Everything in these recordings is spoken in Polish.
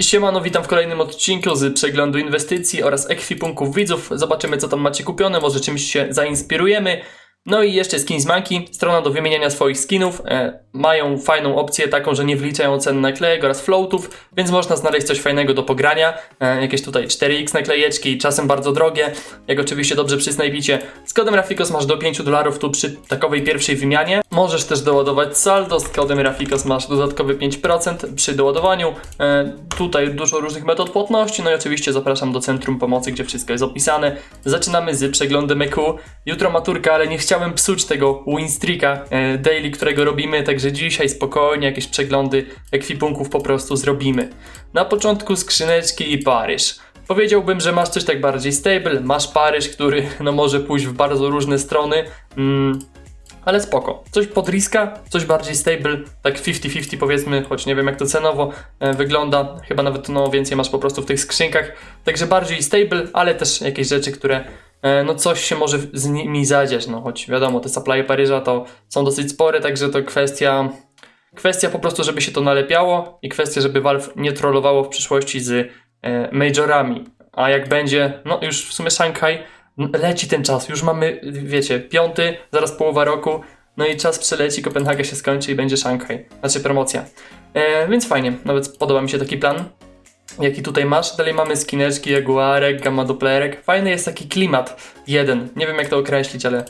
Siemano, witam w kolejnym odcinku z przeglądu inwestycji oraz ekwipunków widzów. Zobaczymy, co tam macie kupione, może czymś się zainspirujemy. No i jeszcze Skins Monkey, strona do wymieniania swoich skinów. E, mają fajną opcję taką, że nie wliczają cen naklejek oraz floatów, więc można znaleźć coś fajnego do pogrania. E, jakieś tutaj 4x naklejeczki, czasem bardzo drogie, jak oczywiście dobrze przysnajpicie. Z kodem Rafikos masz do 5 dolarów tu przy takowej pierwszej wymianie. Możesz też doładować saldo, z kodem Rafikos masz dodatkowy 5% przy doładowaniu. E, tutaj dużo różnych metod płatności, no i oczywiście zapraszam do Centrum Pomocy, gdzie wszystko jest opisane. Zaczynamy z przeglądem EQ. Jutro maturka, ale nie chciałem psuć tego winstreaka e, daily, którego robimy, także dzisiaj spokojnie jakieś przeglądy ekwipunków po prostu zrobimy. Na początku skrzyneczki i Paryż. Powiedziałbym, że masz coś tak bardziej stable, masz Paryż, który no może pójść w bardzo różne strony. Mm, ale spoko. Coś pod riska, coś bardziej stable, tak 50-50 powiedzmy, choć nie wiem jak to cenowo e, wygląda. Chyba nawet no więcej masz po prostu w tych skrzynkach. Także bardziej stable, ale też jakieś rzeczy, które no coś się może z nimi zadziać. No choć wiadomo, te supply Paryża to są dosyć spore, także to kwestia kwestia po prostu, żeby się to nalepiało i kwestia, żeby Valve nie trollowało w przyszłości z e, majorami. A jak będzie, no już w sumie Shanghai leci ten czas, już mamy, wiecie, piąty, zaraz połowa roku, no i czas przeleci, Kopenhaga się skończy i będzie Szanghaj, znaczy promocja. E, więc fajnie, nawet podoba mi się taki plan, jaki tutaj masz. Dalej mamy skineczki, jaguarek, gamma doplerek. Fajny jest taki klimat, jeden, nie wiem jak to określić, ale,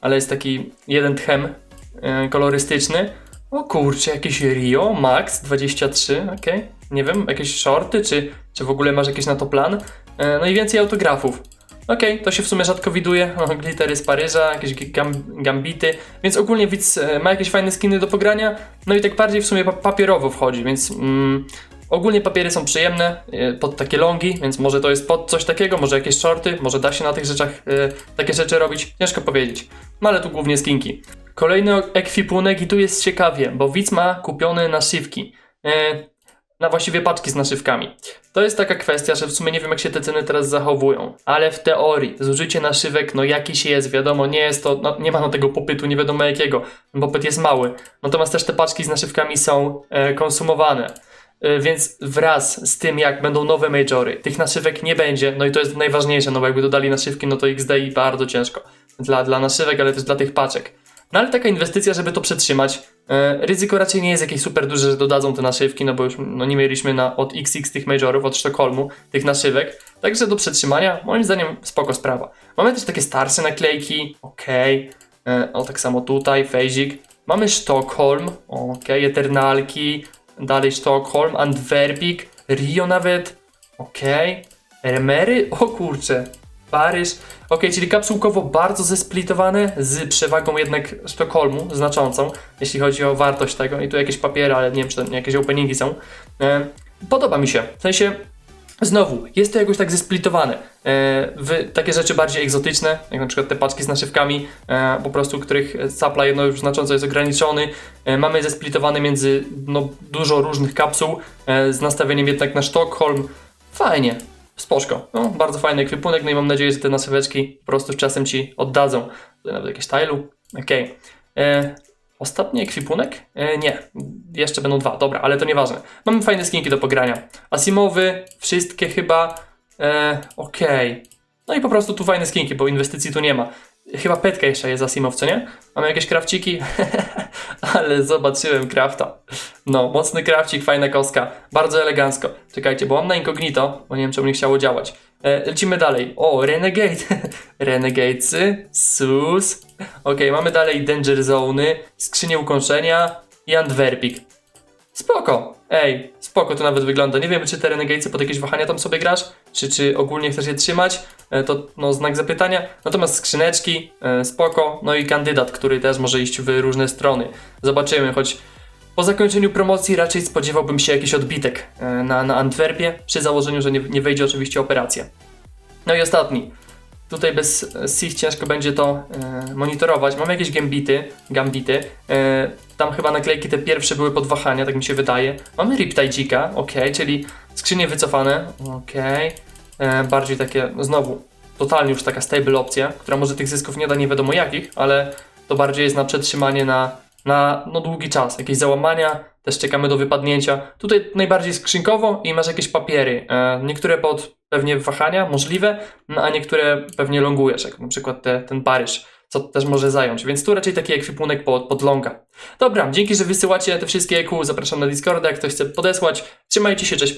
ale jest taki jeden tchem e, kolorystyczny. O kurczę, jakieś Rio Max 23, okej. Nie wiem, jakieś shorty, czy, czy w ogóle masz jakiś na to plan? E, no i więcej autografów. Okej, to się w sumie rzadko widuje. O, glittery z Paryża, jakieś gam, gambity, więc ogólnie widz e, ma jakieś fajne skiny do pogrania. No i tak bardziej w sumie pa papierowo wchodzi, więc mm, ogólnie papiery są przyjemne e, pod takie longi, więc może to jest pod coś takiego, może jakieś shorty, może da się na tych rzeczach e, takie rzeczy robić, ciężko powiedzieć. No ale tu głównie skinki. Kolejny ekwipunek i tu jest ciekawie, bo widz ma kupione naszywki. E, na właściwie paczki z naszywkami. To jest taka kwestia, że w sumie nie wiem jak się te ceny teraz zachowują, ale w teorii zużycie naszywek no jakiś jest, wiadomo, nie jest to, no, nie ma na tego popytu nie wiadomo jakiego, popyt jest mały. Natomiast też te paczki z naszywkami są konsumowane. E, Więc wraz z tym, jak będą nowe majory, tych naszywek nie będzie, no i to jest najważniejsze, no bo jakby dodali naszywki, no to XD i bardzo ciężko. Dla, dla naszywek, ale też dla tych paczek. No ale taka inwestycja, żeby to przetrzymać, e, ryzyko raczej nie jest jakieś super duże, że dodadzą te naszywki, no bo już no, nie mieliśmy na, od XX tych majorów, od Sztokholmu, tych naszywek. Także do przetrzymania, moim zdaniem, spoko sprawa. Mamy też takie starsze naklejki, okej. E, O, tak samo tutaj, Fejzik. Mamy Sztokholm, okej, Eternalki, dalej Sztokholm, Antwerpik, Rio nawet, okej. Remery, o kurcze, Paryż. Ok, czyli kapsułkowo bardzo zesplitowane, z przewagą jednak Sztokholmu znaczącą, jeśli chodzi o wartość tego. I tu jakieś papiery, ale nie wiem, czy to jakieś openingi są. E, podoba mi się. W sensie, znowu, jest to jakoś tak zesplitowane. E, takie rzeczy bardziej egzotyczne, jak na przykład te paczki z naszywkami, e, po prostu których supply no, już znacząco jest ograniczony. E, mamy zesplitowane między no, dużo różnych kapsuł, e, z nastawieniem jednak na Sztokholm. Fajnie, Spoczko. No, bardzo fajny ekwipunek, no i mam nadzieję, że te nasyweczki po prostu czasem Ci oddadzą. Tutaj nawet jakieś tilu. Okej. E, Ostatni ekwipunek? E, nie, jeszcze będą dwa, dobra, ale to nieważne. Mamy fajne skinki do pogrania. Asimowy, wszystkie chyba. E, Okej. No i po prostu tu fajne skinki, bo inwestycji tu nie ma. Chyba petka jeszcze jest Asimow, co nie? Mamy jakieś krawciki? Ale zobaczyłem krafta. No, mocny krawcik, fajna koska. Bardzo elegancko. Czekajcie, bo mam na incognito, bo nie wiem czemu nie chciało działać. E, lecimy dalej. O, Renegade. Renegadesy, sus. Okej, mamy dalej Danger Zony, skrzynię ukończenia i Antwerpik. Spoko. Ej, spoko to nawet wygląda. Nie wiem, czy te Renegadesy pod jakieś wahania tam sobie grasz, czy, czy ogólnie chcesz je trzymać, to no, znak zapytania. Natomiast skrzyneczki, e, spoko. No i kandydat, który też może iść w różne strony. Zobaczymy, choć po zakończeniu promocji raczej spodziewałbym się jakiś odbitek e, na, na Antwerpie, przy założeniu, że nie, nie wejdzie oczywiście operacja. No i ostatni. Tutaj bez SIF ciężko będzie to e, monitorować. Mamy jakieś gambity, gambity. E, tam chyba naklejki te pierwsze były pod wahania, tak mi się wydaje. Mamy Riptideka, ok, czyli skrzynie wycofane, ok. E, bardziej takie, znowu, totalnie już taka stable opcja, która może tych zysków nie da nie wiadomo jakich, ale to bardziej jest na przetrzymanie na, na no, długi czas. Jakieś załamania, też czekamy do wypadnięcia. Tutaj najbardziej skrzynkowo i masz jakieś papiery. E, niektóre pod pewnie wahania, możliwe, no, a niektóre pewnie longujesz, jak na przykład te, ten Paryż, co też może zająć. Więc tu raczej taki ekwipunek pod, pod longa. Dobra, dzięki, że wysyłacie te wszystkie EQ. Zapraszam na Discorda, jak ktoś chce podesłać. Trzymajcie się, cześć.